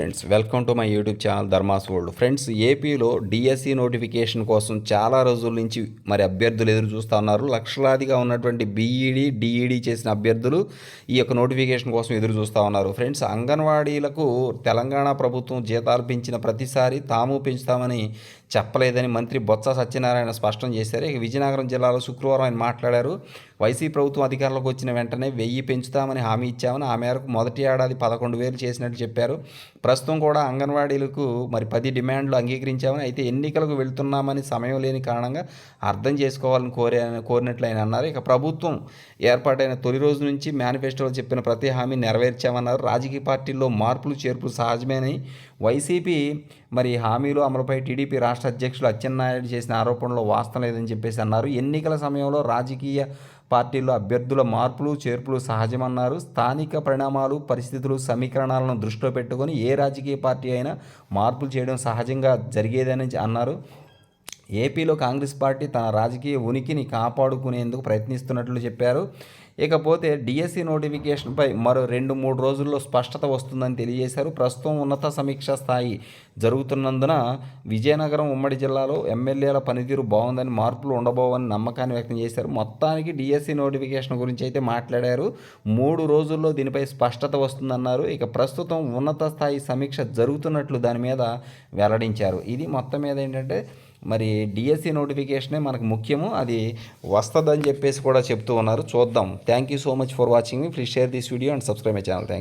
Friends welcome to my YouTube channel Dharma's world. Friends ఏపీలో DSC notification కోసం చాలా రోజుల నుంచి మరి అభ్యర్థులు ఎదురు చూస్తూ ఉన్నారు. లక్షలాదిగా ఉన్నటువంటి బీఈడి డిఈడి చేసిన అభ్యర్థులు ఈ యొక్క నోటిఫికేషన్ కోసం ఎదురు చూస్తూ ఉన్నారు. ఫ్రెండ్స్ అంగన్వాడీలకు తెలంగాణ ప్రభుత్వం జీతాలు పెంచిన ప్రతిసారి తాము పెంచుతామని చెప్పలేదని మంత్రి బొత్స సత్యనారాయణ స్పష్టం చేశారు. ఇక విజయనగరం జిల్లాలో శుక్రవారం ఆయన మాట్లాడారు. వైసీపీ ప్రభుత్వం అధికారంలోకి వచ్చిన వెంటనే వెయ్యి పెంచుతామని హామీ ఇచ్చామని ఆ మేరకు మొదటి ఏడాది పదకొండు వేలు చేసినట్లు చెప్పారు. ప్రస్తుతం కూడా అంగన్వాడీలకు మరి పది డిమాండ్లు అంగీకరించామని అయితే ఎన్నికలకు వెళ్తున్నామని సమయం లేని కారణంగా అర్థం చేసుకోవాలని కోరే కోరినట్లు ఆయన అన్నారు. ఇక ప్రభుత్వం ఏర్పాటైన తొలి రోజు నుంచి మేనిఫెస్టోలో చెప్పిన ప్రతి హామీ నెరవేర్చామన్నారు. రాజకీయ పార్టీల్లో మార్పులు చేర్పులు సహజమేనని వైసీపీ మరి హామీలు అమలుపై టీడీపీ రాష్ట్ర అధ్యక్షులు అచ్చెన్నాయుడు చేసిన ఆరోపణలో వాస్తవం లేదని చెప్పేసి అన్నారు. ఎన్నికల సమయంలో రాజకీయ పార్టీలో అభ్యర్థుల మార్పులు చేర్పులు సహజమన్నారు. స్థానిక పరిణామాలు పరిస్థితులు సమీకరణాలను దృష్టిలో పెట్టుకొని ఏ రాజకీయ పార్టీ అయినా మార్పులు చేయడం సహజంగా జరిగేదని అన్నారు. ఏపీలో కాంగ్రెస్ పార్టీ తన రాజకీయ ఉనికిని కాపాడుకునేందుకు ప్రయత్నిస్తున్నట్లు చెప్పారు. ఇకపోతే డిఎస్సి నోటిఫికేషన్పై మరో రెండు మూడు రోజుల్లో స్పష్టత వస్తుందని తెలియజేశారు. ప్రస్తుతం ఉన్నత సమీక్ష స్థాయి జరుగుతున్నందున విజయనగరం ఉమ్మడి జిల్లాలో ఎమ్మెల్యేల పనితీరు బాగుందని మార్పులు ఉండబోవని నమ్మకాన్ని వ్యక్తం చేశారు. మొత్తానికి డిఎస్సి నోటిఫికేషన్ గురించి అయితే మాట్లాడారు. మూడు రోజుల్లో దీనిపై స్పష్టత వస్తుందన్నారు. ఇక ప్రస్తుతం ఉన్నత స్థాయి సమీక్ష జరుగుతున్నట్లు దాని మీద వెల్లడించారు. ఇది మొత్తం మీద ఏంటంటే మరి డిఎస్సి నోటిఫికేషనే మనకు ముఖ్యము. అది వస్తుందని చెప్పేసి కూడా చెప్తూ ఉన్నారు. చూద్దాం. Thank you so much for watching please share this video and subscribe my channel thanks